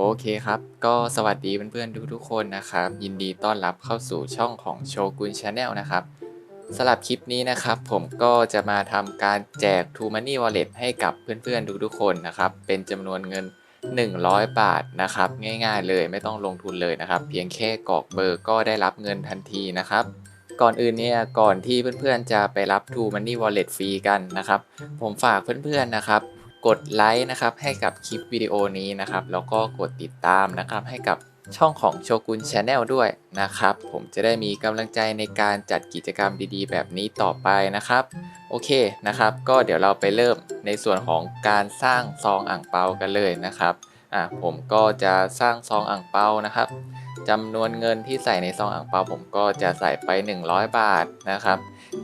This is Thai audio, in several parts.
โอเคครับ ก็สวัสดีเพื่อนๆทุกๆคนนะครับ ยินดีต้อนรับเข้าสู่ช่องของโชกุนชาแนลนะครับสำหรับคลิปนี้นะครับ ผมก็จะมาทำการแจก True Money Wallet ให้กับเพื่อนๆทุกๆคนนะครับ เป็นจำนวนเงิน 100 บาทนะครับ ง่ายๆเลยไม่ต้องลงทุนเลยนะครับ เพียงแค่กรอกเบอร์ก็ได้รับเงินทันทีนะครับก่อนอื่นเนี่ยก่อนที่เพื่อนๆจะไปรับ True Money Wallet ฟรีกันนะครับ ผมฝากเพื่อนๆนะครับ กดไลค์นะครับให้กับคลิปวิดีโอนี้นะครับ แล้วก็กดติดตามนะครับให้กับช่องของโชกุนชาแนลด้วยนะครับ ผมจะได้มีกำลังใจในการจัดกิจกรรมดีๆ แบบนี้ต่อไปนะครับ โอเคนะครับ ก็เดี๋ยวเราไปเริ่มในส่วนของการสร้างซองอ่างเปากันเลยนะครับอะผมก็จะสร้างซองอ่างเปานะครับ จำนวนเงินที่ใส่ในซองอ่างเปาผมก็จะใส่ไป 100 บาทนะครับ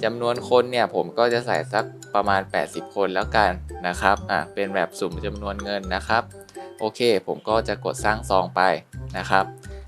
จำนวนคนเนี่ยผมก็จะใส่สักประมาณ 80 คนแล้วกันนะครับอะเป็นแบบสุ่มจำนวนเงินนะครับ โอเค ผมก็จะกดสร้างซองไปนะครับ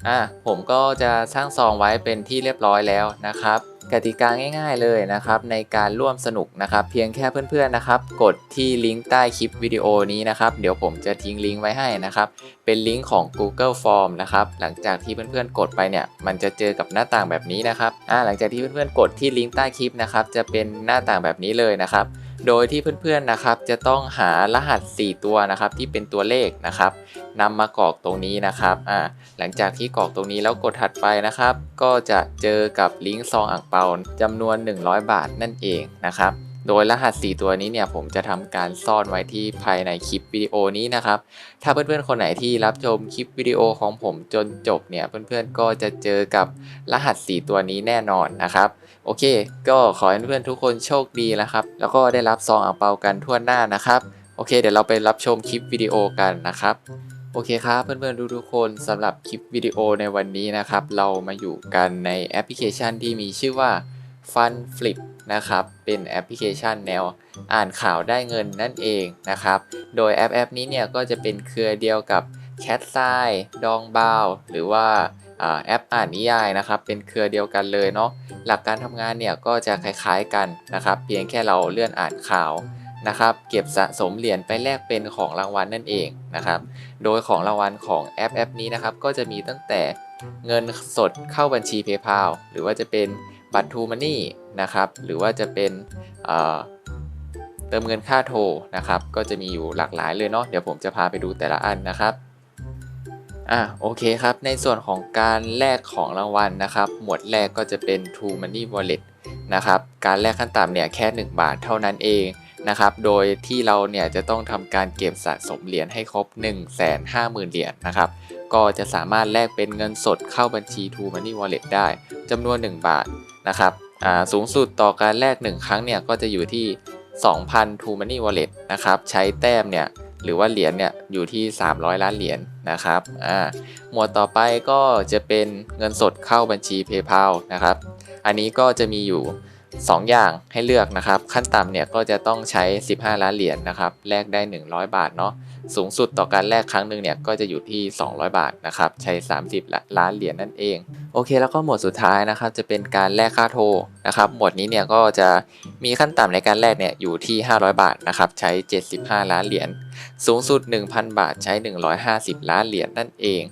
อะผมก็จะสร้างซองไว้เป็นที่เรียบร้อยแล้วนะครับ กติกาง่าย ๆเลยนะครับในการร่วมสนุกนะครับ เพียงแค่เพื่อนๆนะครับ กดที่ลิงก์ใต้คลิปวิดีโอนี้นะครับ เดี๋ยวผมจะทิ้งลิงก์ไว้ให้นะครับ เป็นลิงก์ของ Google Form นะครับหลังจากที่เพื่อนๆกดไปเนี่ยมันจะเจอกับหน้าต่างแบบนี้นะครับอ่าหลังจากที่เพื่อนๆกดที่ลิงก์ใต้คลิปนะครับจะเป็นหน้าต่างแบบนี้เลยนะครับ โดยที่เพื่อนๆนะครับจะต้องหารหัส 4 ตัวนะครับที่เป็นตัวเลขนะครับนำมากรอกตรงนี้นะครับอ่าหลังจากที่กรอกตรงนี้แล้วกดถัดไปนะครับ ก็จะเจอกับลิงก์ซองอ่างเปาจำนวน 100 บาทนั่นเองนะครับ โดยรหัส 4 ตัวนี้เนี่ยผมจะทำการซ่อนไว้ที่ภายในคลิปวิดีโอนี้นะครับ ถ้าเพื่อนๆคนไหนที่รับชมคลิปวิดีโอของผมจนจบเนี่ยเพื่อนๆก็จะเจอกับรหัส 4 ตัวนี้แน่นอนนะครับ โอเค ก็ขอให้เพื่อนๆทุกคนโชคดีนะครับ แล้วก็ได้รับซองอ่างเปากันทั่วหน้านะครับ โอเค เดี๋ยวเราไปรับชมคลิปวิดีโอกันนะครับโอเคครับเพื่อนๆทุกๆคนสำหรับคลิปวิดีโอในวันนี้นะครับ เรามาอยู่กันในแอปพลิเคชันที่มีชื่อว่า Fun Flip นะครับ เป็นแอปพลิเคชันแนวอ่านข่าวได้เงินนั่นเองนะครับ โดยแอปแอปนี้เนี่ยก็จะเป็นเครือเดียวกับ Cat s i ดองบาวหรือว่าอแอปอ่านนิยายนะครับ เป็นเครือเดียวกันเลยเนาะ หลักการทำงานเนี่ยก็จะคล้ายๆกันนะครับ เพียงแค่เราเลื่อนอ่านข่าวนะครับ เก็บสะสมเหรียญไปแลกเป็นของรางวัลนั่นเองนะครับ โดยของรางวัลของแอปแอปนี้นะครับ ก็จะมีตั้งแต่เงินสดเข้าบัญชี PayPal หรือว่าจะเป็น บัตรทูมันนี่นะครับหรือว่าจะเป็นเเติมเงินค่าโทรนะครับ ก็จะมีอยู่หลากหลายเลยเนาะเดี๋ยวผมจะพาไปดูแต่ละอันนะครับอะโอเคครับ ในส่วนของการแลกของรางวัลนะครับ หมวดแรกก็จะเป็น True Money Wallet นะครับการแลกขั้นต่ำเนี่ยแค่ 1 บาทเท่านั้นเองนะครับ โดยที่เราเนี่ยจะต้องทำการเก็บสะสมเหรียญให้ครบ 1 5 0 0 0 0เหรียญนะครับ ก็จะสามารถแลกเป็นเงินสดเข้าบัญชี True Money Wallet ได้จำนวน 1 บาท นะครับอ่าสูงสุดต่อการแลก1 ครั้งเนี่ยก็จะอยู่ที่ 2,000 True Money Wallet นะครับใช้แต้มเนี่ยหรือว่าเหรียญเนี่ยอยู่ที่ 300 ล้านเหรียญนะครับอ่าหมวดต่อไปก็จะเป็นเงินสดเข้าบัญชี PayPal นะครับ อันนี้ก็จะมีอยู่ 2 อย่างให้เลือกนะครับ ขั้นต่ำเนี่ยก็จะต้องใช้ 15 ล้านเหรียญนะครับแลกได้ 100 บาทเนาะสูงสุดต่อการแลกครั้งหนึ่งเนี่ยก็จะอยู่ที่ 200 บาทนะครับใช้ 30 ล้านเหรียญนั่นเอง โอเค แล้วก็หมวดสุดท้ายนะครับจะเป็นการแลกค่าโทรนะครับหมวดนี้เนี่ยก็จะมีขั้นต่ำในการแลกเนี่ยอยู่ที่ 500 บาทนะครับใช้ 75 ล้านเหรียญสูงสุด 1,000 บาทใช้ 150 ล้านเหรียญนั่นเอง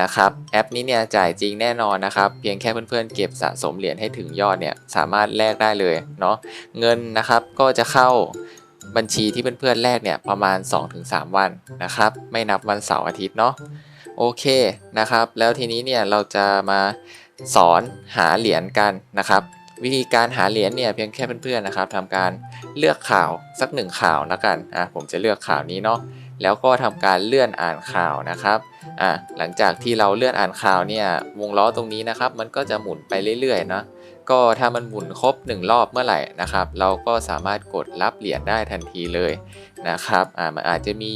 นะครับแอปนี้เนี่ยจ่ายจริงแน่นอนนะครับ เพียงแค่เพื่อนๆเก็บสะสมเหรียญให้ถึงยอดเนี่ยสามารถแลกได้เลยเนาะเงินนะครับก็จะเข้าบัญชีที่เพื่อนๆแลกเนี่ยประมาณ 2-3 วันนะครับ ไม่นับวันเสาร์อาทิตย์เนาะโอเคนะครับ แล้วทีนี้เนี่ยเราจะมาสอนหาเหรียญกันนะครับวิธีการหาเหรียญเนี่ยเพียงแค่เพื่อนๆนะครับทำการเลือกข่าวสักหนึ่งข่าวแล้วกันอะผมจะเลือกข่าวนี้เนาะแล้วก็ทำการเลื่อนอ่านข่าวนะครับ อะหลังจากที่เราเลื่อนอ่านข่าวเนี่ยวงล้อตรงนี้นะครับ มันก็จะหมุนไปเรื่อยๆนะก็ถ้ามันหมุนครบ 1 รอบเมื่อไหร่นะครับ เราก็สามารถกดรับเหรียญได้ทันทีเลยนะครับอ่ามันอาจจะมี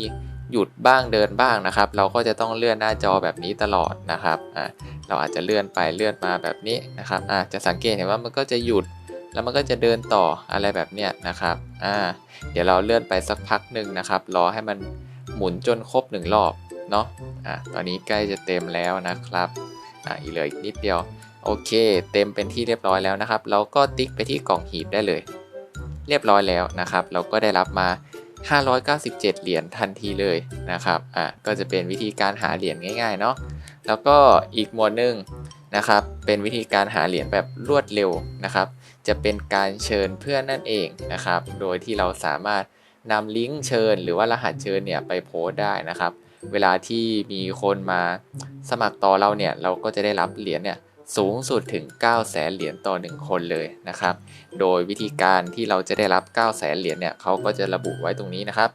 หยุดบ้างเดินบ้างนะครับ เราก็จะต้องเลื่อนหน้าจอแบบนี้ตลอดนะครับอ่าเราอาจจะเลื่อนไปเลื่อนมาแบบนี้นะครับอ่าจะสังเกตเห็นว่ามันก็จะหยุดแล้วมันก็จะเดินต่ออะไรแบบเนี้ยนะครับ อ่า เดี๋ยวเราเลื่อนไปสักพักหนึ่งนะครับ รอให้มันหมุนจนครบ 1 รอบ เนาะอะตอนนี้ใกล้จะเต็มแล้วนะครับอะอีกเหลืออีกนิดเดียวโอเค เต็มเป็นที่เรียบร้อยแล้วนะครับ เราก็ติ๊กไปที่กล่องหีบได้เลย เรียบร้อยแล้วนะครับ เราก็ได้รับมา 597 เหรียญทันทีเลยนะครับอะก็จะเป็นวิธีการหาเหรียญง่ายๆเนาะแล้วก็อีกหมวดหนึ่งนะครับ เป็นวิธีการหาเหรียญแบบรวดเร็วนะครับ จะเป็นการเชิญเพื่อนนั่นเองนะครับ โดยที่เราสามารถนำลิงก์เชิญ หรือว่ารหัสเชิญเนี่ยไปโพสได้นะครับ เวลาที่มีคนมาสมัครต่อเราเนี่ยเราก็จะได้รับเหรียญเนี่ยสูงสุดถึง 9 0 0แสนเหรียญต่อ 1 คนเลยนะครับ โดยวิธีการที่เราจะได้รับ 9 0 0แสนเหรียญเนี่ยเขาก็จะระบุไว้ตรงนี้นะครับ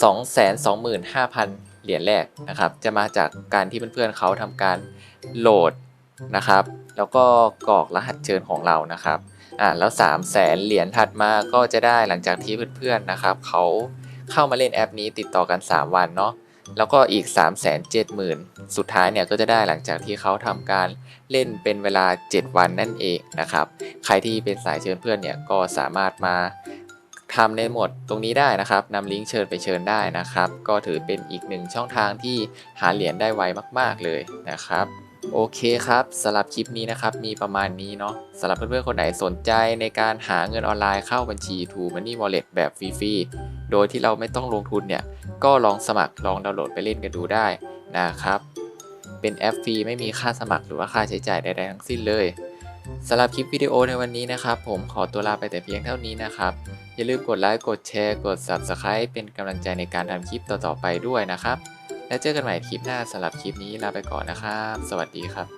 225,000 เหรียญแรกนะครับ จะมาจากการที่เพื่อนๆเขาทำการโหลดนะครับ แล้วก็กรอกรหัสเชิญของเรานะครับอ่าแล้ว 3 0 0แสนเหรียญถัดมาก็จะได้หลังจากที่เพื่อนๆนะครับเขา เข้ามาเล่นแอปนี้ติดต่อกัน 3 วันเนาะแล้วก็อีก 3 7 0 0 0 0 สุดท้ายเนี่ยก็จะได้หลังจากที่เขาทำการเล่นเป็นเวลา 7 วันนั่นเองนะครับ ใครที่เป็นสายเชิญเพื่อนเนี่ยก็สามารถมาทำในหมดตรงนี้ได้นะครับนำลิงก์เชิญไปเชิญได้นะครับ ก็ถือเป็นอีกหนึ่งช่องทางที่หาเหรียญได้ไวมาก ๆ เลยนะครับ โอเคครับสำหรับคลิปนี้นะครับมีประมาณนี้เนาะสำหรับเพื่อนๆคนไหนสนใจในการหาเงินออนไลน์เข้าบัญชี True Money Wallet แบบฟรีๆ โดยที่เราไม่ต้องลงทุนเนี่ยก็ลองสมัครลองดาวน์โหลดไปเล่นกันดูได้นะครับ เป็นแอปฟรีไม่มีค่าสมัครหรือว่าค่าใช้จ่ายใดๆทั้งสิ้นเลยสำหรับคลิปวิดีโอในวันนี้นะครับ ผมขอตัวลาไปแต่เพียงเท่านี้นะครับ อย่าลืมกดไลค์กดแชร์ กด Subscribe เป็นกำลังใจในการทำคลิปต่อๆไปด้วยนะครับ แล้วเจอกันใหม่คลิปหน้าสำหรับคลิปนี้ลาไปก่อนนะครับ สวัสดีครับ